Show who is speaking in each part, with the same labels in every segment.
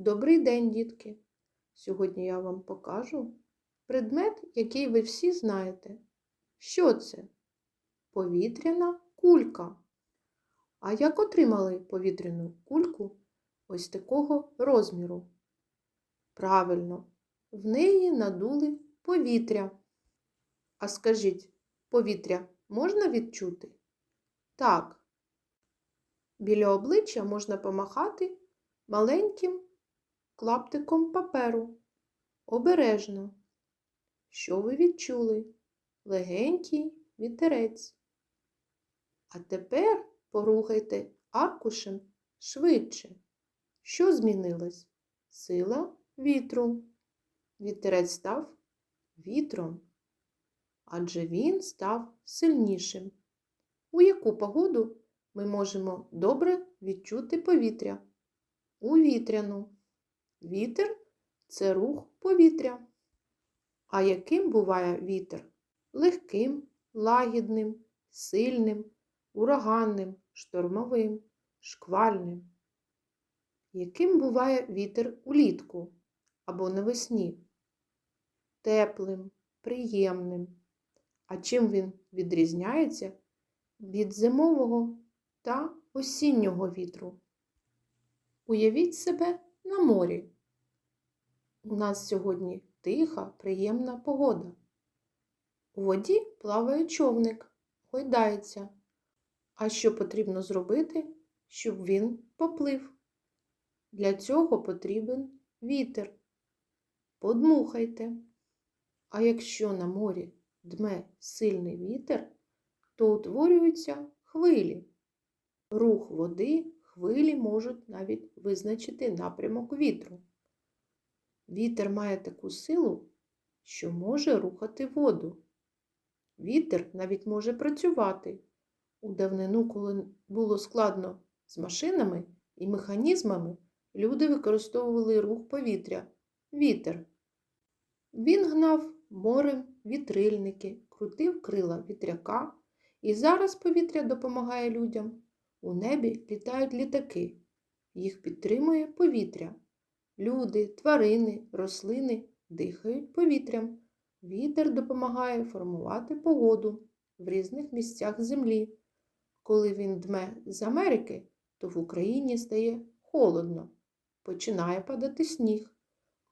Speaker 1: Добрий день, дітки! Сьогодні я вам покажу предмет, який ви всі знаєте. Що це? Повітряна кулька. А як отримали повітряну кульку ось такого розміру? Правильно, в неї надули повітря. А скажіть, повітря можна відчути? Так. Біля обличчя можна помахати маленьким клаптиком паперу. Обережно. Що ви відчули? Легенький вітерець. А тепер порухайте аркушем швидше. Що змінилось? Сила вітру. Вітерець став вітром, адже він став сильнішим. У яку погоду ми можемо добре відчути повітря? У вітряну. Вітер це рух повітря. А яким буває вітер? Легким, лагідним, сильним, ураганним, штормовим, шквальним. Яким буває вітер улітку або навесні? Теплим, приємним. А чим він відрізняється від зимового та осіннього вітру? Уявіть себе на морі. У нас сьогодні тиха, приємна погода. У воді плаває човник, гойдається. А що потрібно зробити, щоб він поплив? Для цього потрібен вітер. Подмухайте. А якщо на морі дме сильний вітер, то утворюються хвилі. Рух води хвилі можуть навіть визначити напрямок вітру. Вітер має таку силу, що може рухати воду. Вітер навіть може працювати. У давнину, коли було складно з машинами і механізмами, люди використовували рух повітря вітер. Він гнав морем вітрильники, крутив крила вітряка, і зараз повітря допомагає людям. У небі літають літаки, їх підтримує повітря. Люди, тварини, рослини дихають повітрям. Вітер допомагає формувати погоду в різних місцях землі. Коли він дме з Америки, то в Україні стає холодно, починає падати сніг.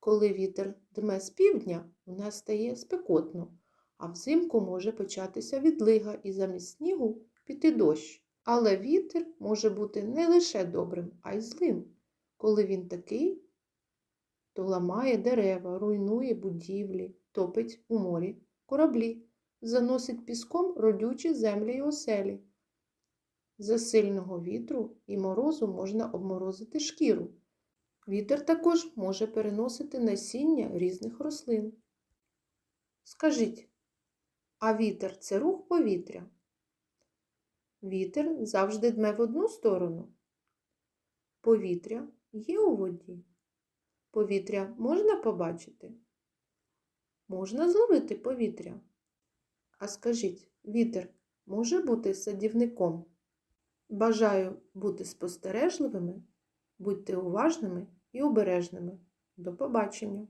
Speaker 1: Коли вітер дме з півдня, у нас стає спекотно, а взимку може початися відлига і замість снігу піти дощ. Але вітер може бути не лише добрим, а й злим. Коли він такий, то ламає дерева, руйнує будівлі, топить у морі кораблі, заносить піском родючі землі й оселі. За сильного вітру і морозу можна обморозити шкіру. Вітер також може переносити насіння різних рослин. Скажіть, а вітер це рух повітря? Вітер завжди дме в одну сторону. Повітря є у воді. Повітря можна побачити? Можна зловити повітря. А скажіть, вітер може бути садівником? Бажаю бути спостережливими, будьте уважними і обережними. До побачення!